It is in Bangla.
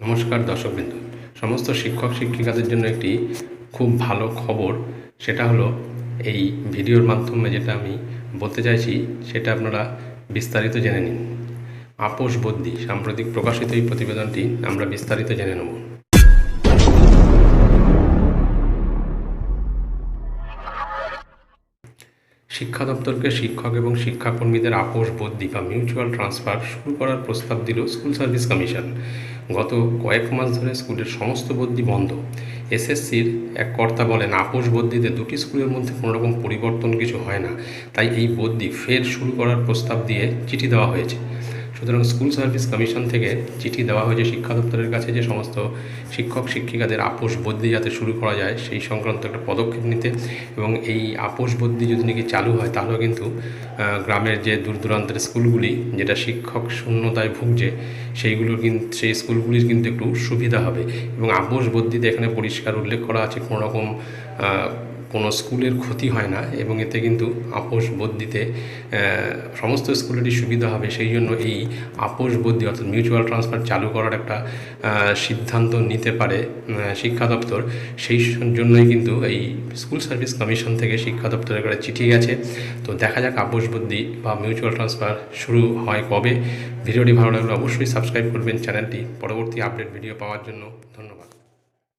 নমস্কার দর্শকবৃন্দ। সমস্ত শিক্ষক শিক্ষিকাদের জন্য একটি খুব ভালো খবর, সেটা হলো এই ভিডিওর মাধ্যমে যেটা আমি বলতে চাইছি, সেটা আপনারা বিস্তারিত জেনে নিন। আপোষ বদ্যি সাম্প্রতিক প্রকাশিত এই প্রতিবেদনটি আমরা বিস্তারিত জেনে নেব। শিক্ষা দপ্তরকে শিক্ষক এবং শিক্ষাকর্মীদের আপোষ বদলি বা মিউচুয়াল ট্রান্সফার শুরু করার প্রস্তাব দিল স্কুল সার্ভিস কমিশন। গত কয়েক মাস ধরে স্কুলের সমস্ত বদলি বন্ধ। এসএসসির এক কর্তা বলেন আপোষ বদলিতে দুটি স্কুলের মধ্যে কোনোরকম পরিবর্তন কিছু হয় না। তাই এই বদলি ফের শুরু করার প্রস্তাব দিয়ে চিঠি দেওয়া হয়েছে। সুতরাং স্কুল সার্ভিস কমিশন থেকে চিঠি দেওয়া হয়েছে শিক্ষা দপ্তরের কাছে যে সমস্ত শিক্ষক শিক্ষিকাদের আপোষ বদলি যাতে শুরু করা যায় সেই সংক্রান্ত একটা পদক্ষেপ নিতে এবং এই আপোষ বদলি যদি নাকি চালু হয় তাহলেও কিন্তু গ্রামের যে দূর দূরান্তের স্কুলগুলি যেটা শিক্ষক শূন্যতায় ভুগছে সেইগুলোর কিন্তু সেই স্কুলগুলির কিন্তু একটু সুবিধা হবে। এবং আপোষ বদলিতে এখানে পরিষ্কার উল্লেখ করা আছে কোনো রকম আহ, কোনো স্কুলের ক্ষতি হয় না এবং এতে কিন্তু আপোষ বদলিতে আহ, সমস্ত স্কুলেরই সুবিধা হবে। সেই জন্য এই আপোষ বদলি অর্থাৎ মিউচুয়াল ট্রান্সফার চালু করার একটা সিদ্ধান্ত নিতে পারে শিক্ষা দপ্তর। সেই জন্যই কিন্তু এই স্কুল সার্ভিস কমিশন থেকে শিক্ষা দপ্তরের কাছে চিঠি গেছে। তো দেখা যাক আপোষ বদলি বা মিউচুয়াল ট্রান্সফার শুরু হয় কবে। ভিডিওটি ভালো লাগলে অবশ্যই সাবস্ক্রাইব করবেন। চ্যানেলটি পরবর্তী আপডেট ভিডিও পাওয়ার জন্য ধন্যবাদ।